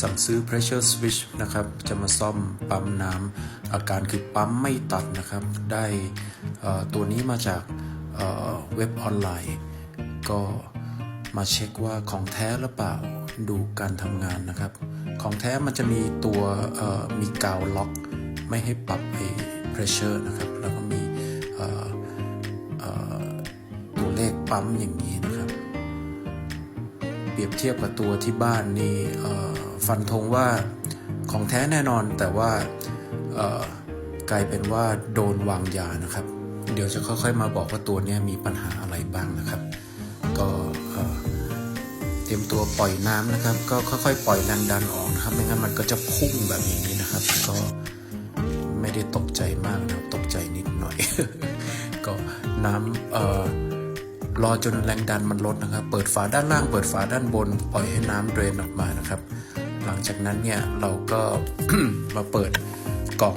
สั่งซื้อ pressure switch นะครับ จะมาซ่อมปั๊มน้ำอาการคือปั๊มไม่ตัดนะครับ ได้ตัวนี้มาจากเว็บออนไลน์ ก็มาเช็คว่าของแท้หรือเปล่าดูการทำงานนะครับ ของแท้มันจะมีตัวมีกาวล็อก ไม่ให้ปรับไอ้ pressure นะครับ แล้วก็มีตัวเลขปั๊มอย่างนี้นะครับ เปรียบเทียบกับตัวที่บ้านนี่ ฟันธงว่าของแท้แน่นอนแต่ว่ากลายเป็นว่าโดนวางยานะครับ เดี๋ยวจะค่อยๆมาบอกว่าตัวนี้มีปัญหาอะไรบ้างนะครับ ก็เตรียมตัวปล่อยน้ำนะครับ ก็ค่อยๆ ปล่อยแรงดันออกนะครับไม่งั้นมันก็จะพุ่งแบบนี้นะครับ ก็ไม่ได้ตกใจมากนะตกใจนิดหน่อย ก็น้ำเอ่อรอจนแรงดันมันลดนะครับ เปิดฝาด้านล่าง เปิดฝาด้านบน ปล่อยให้น้ำเดรนออกมานะครับ หลังจากนั้นเนี่ยเราก็มาเปิดกล่อง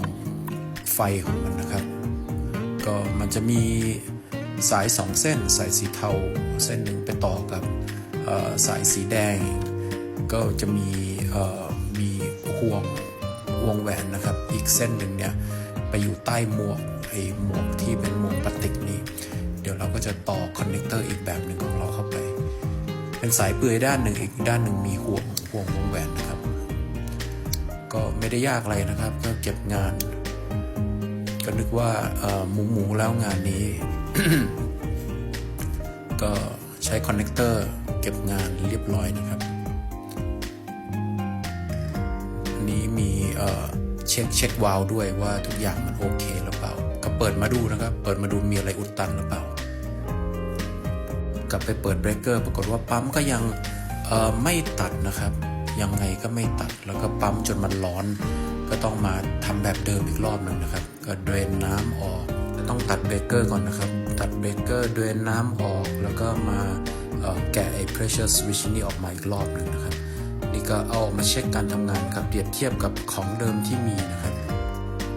ไฟของมันนะครับ ก็มันจะมีสายสองเส้น สายสีเทาเส้นหนึ่งไปต่อกับสายสีแดง ก็จะมีมีห่วงวงแหวนนะครับ อีกเส้นหนึ่งเนี่ยไปอยู่ใต้หมวกไอ้หมวกที่เป็นหมวกพลาสติกนี่เดี๋ยวเราก็จะต่อคอนเนคเตอร์อีกแบบหนึ่งของเราเข้าไป เป็นสายเปลือยด้านหนึ่งอีกด้านหนึ่งมีห่วงห่วงวงแหวนนะครับ ก็ไม่ได้ยากอะไรนะครับ ก็เก็บงาน ก็นึกว่าหมูหมูแล้วงานนี้ ก็ใช้คอนเนคเตอร์เก็บงานเรียบร้อยนะครับอันนี้มีเช็คเช็ควาลด้วยว่าทุกอย่างมันโอเคหรือเปล่า ก็เปิดมาดูนะครับ เปิดมาดูมีอะไรอุดตันหรือเปล่า กลับไปเปิดเบรกเกอร์ปรากฏว่าปั๊มก็ยังไม่ตัดนะครับ ยังไงก็ไม่ตัดแล้วก็ปั๊มจนมันร้อน ก็ต้องมาทำแบบเดิมอีกรอบหนึ่งนะครับ ก็เดรนน้ำออกต้องตัดเบรกเกอร์ก่อนนะครับ ตัดเบรกเกอร์เดรนน้ำออก แล้วก็มาแกะไอ้ pressure switch นี่ออกมาอีกรอบหนึ่งนะครับ นี่ก็เอาออกมาเช็คการทำงานครับเปรียบเทียบกับของเดิมที่มีนะครับ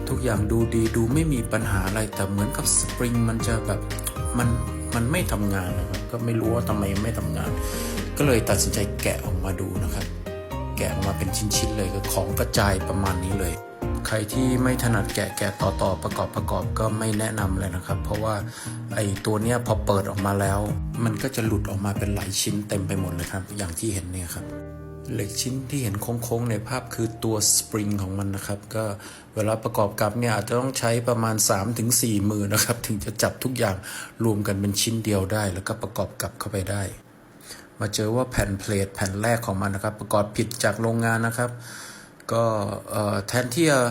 ทุกอย่างดูดีดูไม่มีปัญหาอะไรแต่เหมือนกับสปริงมันจะแบบมันมันไม่ทำงานนะครับก็ไม่รู้ว่าทำไมไม่ทำงาน ก็เลยตัดสินใจแกะออกมาดูนะครับ กะออกมาเป็นชิ้นๆเลยก็ของกระจายประมาณนี้เลย ใครที่ไม่ถนัดแกะแกะต่อต่อประกอบประกอบก็ไม่แนะนำเลยนะครับ เพราะว่าไอ้ตัวเนี้ยพอเปิดออกมาแล้ว มันก็จะหลุดออกมาเป็นหลายชิ้นเต็มไปหมดเลยครับ อย่างที่เห็นเนี่ยครับเหล็กชิ้นที่เห็นโค้งๆในภาพคือตัวสปริงของมันนะครับ ก็เวลาประกอบกับเนี่ยอาจจะต้องใช้ประมาณ 3-4มือนะครับ ถึงจะจับทุกอย่างรวมกันเป็นชิ้นเดียวได้ แล้วก็ประกอบกลับเข้าไปได้ มาเจอว่าแผ่นเพลทแผ่นแรกของมันนะครับ ประกอบผิดจากโรงงานนะครับ ก็แทนที่จะ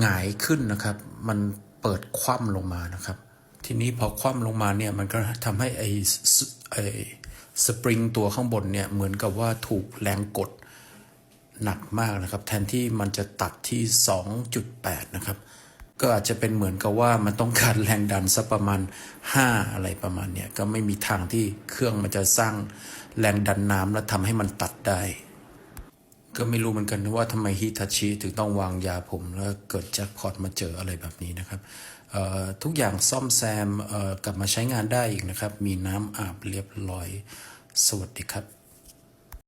หงายขึ้นนะครับ มันเปิดคว่ำลงมานะครับ ทีนี้พอคว่ำลงมาเนี่ยมันก็ทำให้ไอ้ไอ้สปริงตัวข้างบนเนี่ยเหมือนกับว่าถูกแรงกดหนักมากนะครับ แทนที่มันจะตัดที่ 2.8 นะครับ ก็อาจจะเป็นเหมือนกับว่ามันต้องการแรงดันสักประมาณ 5 อะไรประมาณเนี้ยก็ไม่มีทางที่เครื่องมันจะสร้างแรงดันน้ำแล้วทำให้มันตัดได้ ก็ไม่รู้เหมือนกันว่าทำไมฮิตาชิถึงต้องวางยาผมแล้วเกิดแจ็คพอตมาเจออะไรแบบนี้นะครับทุกอย่างซ่อมแซมกลับมาใช้งานได้อีกนะครับ มีน้ำอาบเรียบร้อย สวัสดีครับ